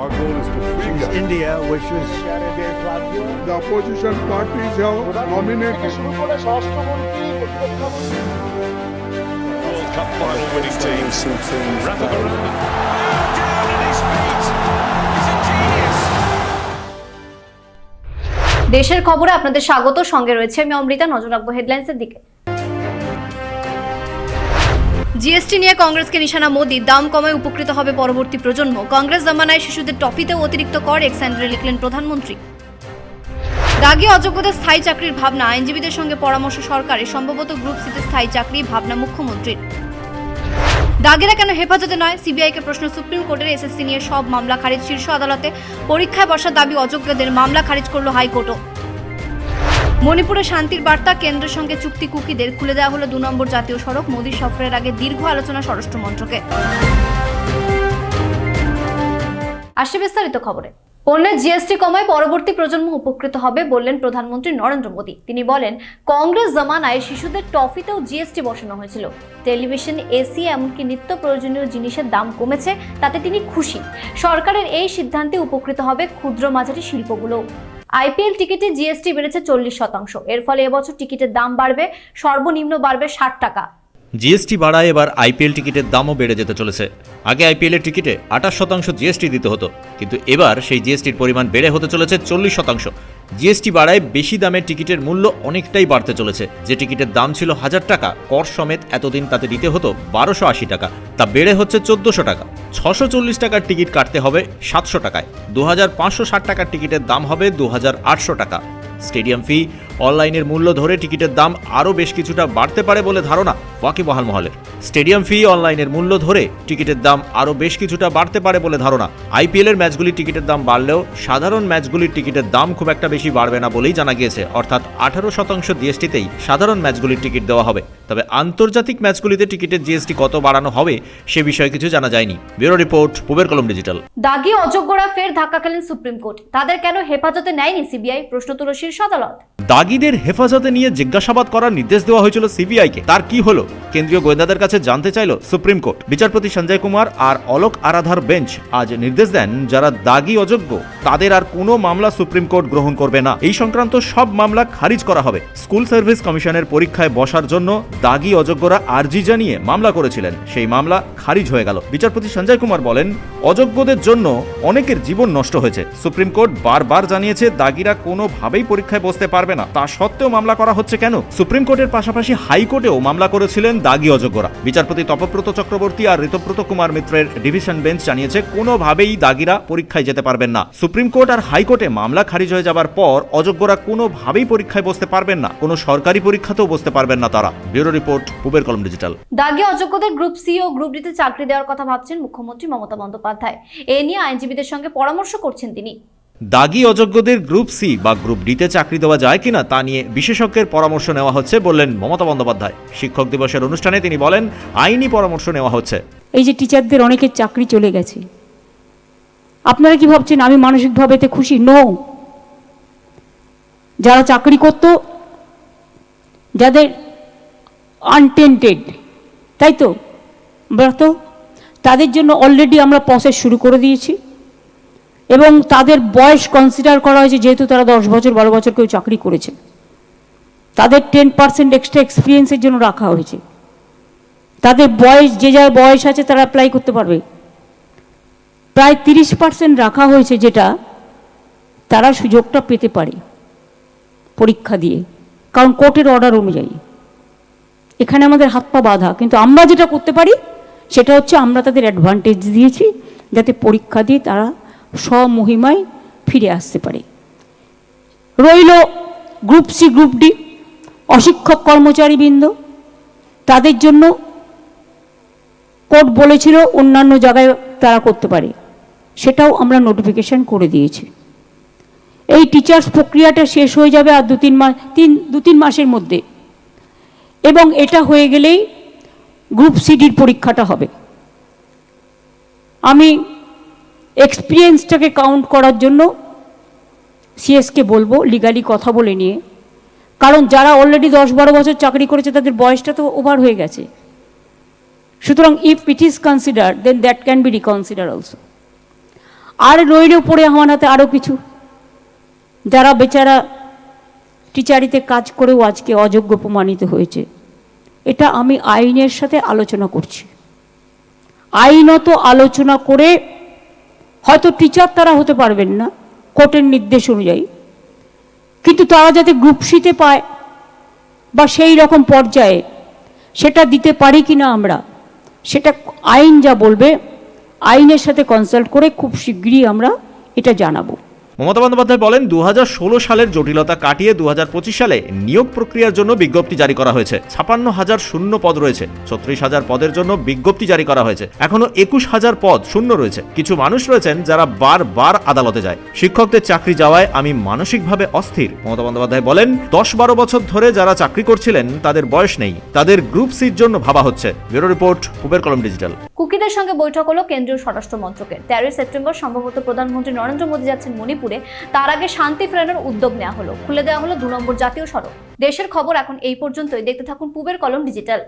Our goal is to free Kashmir. India, which was The opposition parties have nominated World Cup final winning team. Rafa Down at his feet. He's a genius. দেশের খবরে আপনাদের স্বাগত সঙ্গে রয়েছে আমি অমৃতা নজর রাখব হেডলাইন্সের দিকে জিএসটি নিয়ে কংগ্রেসকে নিশানা মোদি। দাম কমায় উপকৃত হবে পরবর্তী প্রজন্ম। কংগ্রেস জামানায় শিশুদের টফিতেও অতিরিক্ত কর এক্সান্ডারে লিখলেন প্রধানমন্ত্রী। দাগি অযোগ্যদের স্থায়ী চাকরির ভাবনা। আইনজীবীদের সঙ্গে পরামর্শ সরকারের। সম্ভবত গ্রুপ সিতে স্থায়ী চাকরি ভাবনা মুখ্যমন্ত্রীর। দাগিরা কেন হেফাজতে নয়? সিবিআইকে প্রশ্ন সুপ্রিম কোর্টের এসএসসি নিয়ে সব মামলা খারিজ। শীর্ষ আদালতে পরীক্ষায় বসার দাবি অযোগ্যদের। মামলা খারিজ করল হাইকোর্টও। মণিপুরে শান্তির বার্তা, কেন্দ্রের সঙ্গে চুক্তি কুকিদের খুলে দেওয়া হলো দু নম্বর জাতীয় সড়ক। মোদী সফরের আগে দীর্ঘ আলোচনা স্বরাষ্ট্র মন্ত্রকে। আসছে বিস্তারিত খবরে। পণ্যের জিএসটি কমায় পরবর্তী প্রজন্ম উপকৃত হবে বললেন প্রধানমন্ত্রী নরেন্দ্র মোদী। তিনি বলেন, কংগ্রেস জামানায় শিশুদের টফিতেও জিএসটি বসানো হয়েছিল। টেলিভিশন, এসি, এমনকি নিত্য প্রয়োজনীয় জিনিসের দাম কমেছে, তাতে তিনি খুশি। সরকারের এই সিদ্ধান্তে উপকৃত হবে ক্ষুদ্র মাঝারি শিল্পগুলো আইপিএল টিকিটে জিএসটি বেড়েছে চল্লিশ শতাংশ। এর ফলে এবছর টিকিটের দাম বাড়বে, সর্বনিম্ন বাড়বে ষাট টাকা। জিএসটি বাড়ায় এবার আইপিএল টিকিটের দামও বেড়ে যেতে চলেছে। আগে আইপিএল এর টিকিটে আঠাশ শতাংশ জিএসটি দিতে হতো, কিন্তু এবার সেই জিএসটির পরিমাণ বেড়ে হতে চলেছে চল্লিশ শতাংশ। জিএসটি বাড়ায় বেশি দামের টিকিটের মূল্য অনেকটাই বাড়তে চলেছে। যে টিকিটের দাম ছিল হাজার টাকা, কর সমেত এতদিন তাতে দিতে হতো বারোশো আশি টাকা। তা বেড়ে হচ্ছে চোদ্দোশো টাকা। ছশো চল্লিশ টাকার টিকিট কাটতে হবে সাতশো টাকায়। দু হাজার পাঁচশো ষাট টাকার টিকিটের দাম হবে দু হাজার আটশো টাকা। স্টেডিয়াম ফি অনলাইনের মূল্য ধরে টিকিটের দাম আরও বেশ কিছুটা বাড়তে পারে বলে ধারণা ওয়াকিবহাল মহলের। স্টেডিয়াম ফি অনলাইনের মূল্য ধরে টিকিটের দাম আরও বেশ কিছুটা বাড়তে পারে বলে ধারণা। আইপিএলের ম্যাচগুলির টিকিটের দাম বাড়লেও সাধারণ ম্যাচগুলির টিকিটের দাম খুব একটা বেশি বাড়বে না বলেই জানা গিয়েছে। অর্থাৎ আঠারো শতাংশ জিএসটিতেই সাধারণ ম্যাচগুলির টিকিট দেওয়া হবে। তবে আন্তর্জাতিক ম্যাচগুলিতে টিকিটের জিএসটি কত বাড়ানো হবে সে বিষয়ে কিছু জানা যায়নি। ব্যুরো রিপোর্ট পুবের কলম ডিজিটাল। দাগি অযোগ্যরা ফের ধাক্কা খেলেন সুপ্রিম কোর্ট। তাদের কেন হেফাজতে নেয়নি সিবিআই? প্রশ্ন তুলো শীর্ষ আদালত দাগিদের হেফাজতে নিয়ে জিজ্ঞাসাবাদ করার নির্দেশ দেওয়া হয়েছিল সিবিআইকে। তার কি হলো? কেন্দ্রীয় গোয়েন্দাদের কাছে জানতে চাইল সুপ্রিম কোর্ট। বিচারপতি সঞ্জয় কুমার আর অলোক আরাধার বেঞ্চ আজ নির্দেশ দেন যারা দাগি অযোগ্য, তাদের আর কোনো মামলা সুপ্রিম কোর্ট গ্রহণ করবে না। এই সংক্রান্ত সব মামলা খারিজ করা হবে। স্কুল সার্ভিস কমিশনের পরীক্ষায় বসার জন্য দাগি অযোগ্যরা আর্জি জানিয়ে মামলা করেছিলেন। সেই মামলা খারিজ হয়ে গেল। বিচারপতি সঞ্জয় কুমার বলেন, অযোগ্যদের জন্য অনেকের জীবন নষ্ট হয়েছে। সুপ্রিম কোর্ট বারবার জানিয়েছে, দাগিরা কোনোভাবেই পরীক্ষায় বসতে পারবে না। তা সত্ত্বেও মামলা করা হচ্ছে কেন? সুপ্রিম কোর্টের পাশাপাশি হাইকোর্টেও মামলা করেছিলেন দাগি অযোগ্যরা। বিচারপতি তপব্রত চক্রবর্তী আর ঋতব্রত কুমার মিত্রের ডিভিশন বেঞ্চ জানিয়েছে, কোনোভাবেই দাগিরা পরীক্ষায় যেতে পারবেন না। সুপ্রিম কোর্ট আর হাইকোর্টে মামলা খারিজ হয়ে যাবার পর অযোগ্যরা কোনোভাবেই পরীক্ষায় বসতে পারবেন না। কোনো সরকারি পরীক্ষাতেও বসতে পারবেন না তারা। ব্যুরো রিপোর্ট, পুবের কলম ডিজিটাল। দাগি অযোগ্যদের গ্রুপ সি ও গ্রুপ ডিতে চাকরি দেওয়ার কথা ভাবছেন মুখ্যমন্ত্রী মমতা বন্দ্যোপাধ্যায়। এ নিয়ে আইনজীবীদের সঙ্গে পরামর্শ করছেন তিনি। দাগি অযোগ্যদের গ্রুপ সি বা গ্রুপ ডিতে চাকরি দেওয়া যায় কিনা তা নিয়ে বিশেষজ্ঞের পরামর্শ নেওয়া হচ্ছে বললেন মমতা বন্দ্যোপাধ্যায়। শিক্ষক দিবসের অনুষ্ঠানে তিনি বলেন, আইনি পরামর্শ নেওয়া হচ্ছে। এই যে টিচারদের অনেকের চাকরি চলে গেছে। আপনারা কি ভাবছেন আমি মানসিকভাবে এতে খুশি? নো যারা চাকরি করত, যাদের আনটেন্টেড তাই তো? তো, তাদের জন্য অলরেডি আমরা প্রসেস শুরু করে দিয়েছি। এবং তাদের বয়স কনসিডার করা হয়েছে যেহেতু তারা দশ বছর, বারো বছর কেউ চাকরি করেছে। তাদের টেন পার্সেন্ট এক্সট্রা এক্সপিরিয়েন্সের জন্য রাখা হয়েছে। তাদের বয়স, যে যার বয়স আছে তারা অ্যাপ্লাই করতে পারবে। প্রায় তিরিশ পার্সেন্ট রাখা হয়েছে যেটা তারা সুযোগটা পেতে পারে পরীক্ষা দিয়ে। কারণ কোর্টের অর্ডার অনুযায়ী। এখানে আমাদের হাত পা বাঁধা। কিন্তু আমরা যেটা করতে পারি, সেটা হচ্ছে আমরা তাদের অ্যাডভান্টেজ দিয়েছি, যাতে পরীক্ষা দিয়ে তারা স্বমহিমায় ফিরে আসতে পারে। রইল গ্রুপ সি, গ্রুপ ডি, অশিক্ষক কর্মচারীবৃন্দ। তাদের জন্য কোর্ট বলেছিল অন্যান্য জায়গায় তারা করতে পারে। সেটাও আমরা নোটিফিকেশন করে দিয়েছি। এই টিচার্স প্রক্রিয়াটা শেষ হয়ে যাবে আর দু তিন মাস তিন দু তিন মাসের মধ্যে। এবং এটা হয়ে গেলেই গ্রুপ সিডির পরীক্ষাটা হবে। আমি এক্সপিরিয়েন্সটাকে কাউন্ট করার জন্য সিএসকে বলব লিগালি কথা বলে নিয়ে। কারণ যারা অলরেডি দশ বারো বছর চাকরি করেছে, তাদের বয়সটা তো ওভার হয়ে গেছে। সুতরাং if it is consider then that can be reconsider also আর রইল পড়ে আমার হাতে আরও কিছু। যারা বেচারা টিচারিতে কাজ করেও আজকে অযোগ্য প্রমাণিত হয়েছে। এটা আমি আইনের সাথে আলোচনা করছি। আইনত আলোচনা করে হয়তো টিচার তারা হতে পারবেন না কোর্টের নির্দেশ অনুযায়ী। কিন্তু তারা যাতে গ্রুপ সিতে পায় বা সেই রকম পর্যায়ে সেটা দিতে পারি কি না আমরা, সেটা আইন যা বলবে, আইনের সাথে কনসাল্ট করে খুব শীঘ্রই আমরা এটা জানাব। মমতা বন্দ্যোপাধ্যায় বলেন দু সালের জটিলতা কাটিয়ে দুহাজার পঁচিশ সালে নিয়োগ প্রক্রিয়ার জন্য বিজ্ঞপ্তি জারি করা হয়েছে। ছাপান্ন হাজার শূন্য পদ রয়েছে। ছত্রিশ হাজার পদের জন্য বিজ্ঞপ্তি জারি করা হয়েছে। এখনও একুশ হাজার পদ শূন্য রয়েছে। কিছু মানুষ রয়েছেন যারা বারবার আদালতে যায়। শিক্ষকদের চাকরি যাওয়ায় আমি মানসিকভাবে অস্থির। মমতা বন্দ্যোপাধ্যায় বলেন, দশ বারো বছর ধরে যারা চাকরি করছিলেন, তাদের বয়স নেই। তাদের গ্রুপ সির জন্য ভাবা হচ্ছে। ব্যুরো রিপোর্ট পুবের কলম ডিজিটাল। কুকিদের সঙ্গে বৈঠক হলো কেন্দ্রীয় স্বরাষ্ট্র মন্ত্রকের। তেরোই সেপ্টেম্বর সম্ভবত প্রধানমন্ত্রী নরেন্দ্র মোদী যাচ্ছেন মণিপুরে। তার আগে শান্তি ফেরানোর উদ্যোগ নেওয়া হলো। খুলে দেওয়া হলো দু নম্বর জাতীয় সড়ক। দেশের খবর এখন এই পর্যন্তই। দেখতে থাকুন পুবের কলম ডিজিটাল।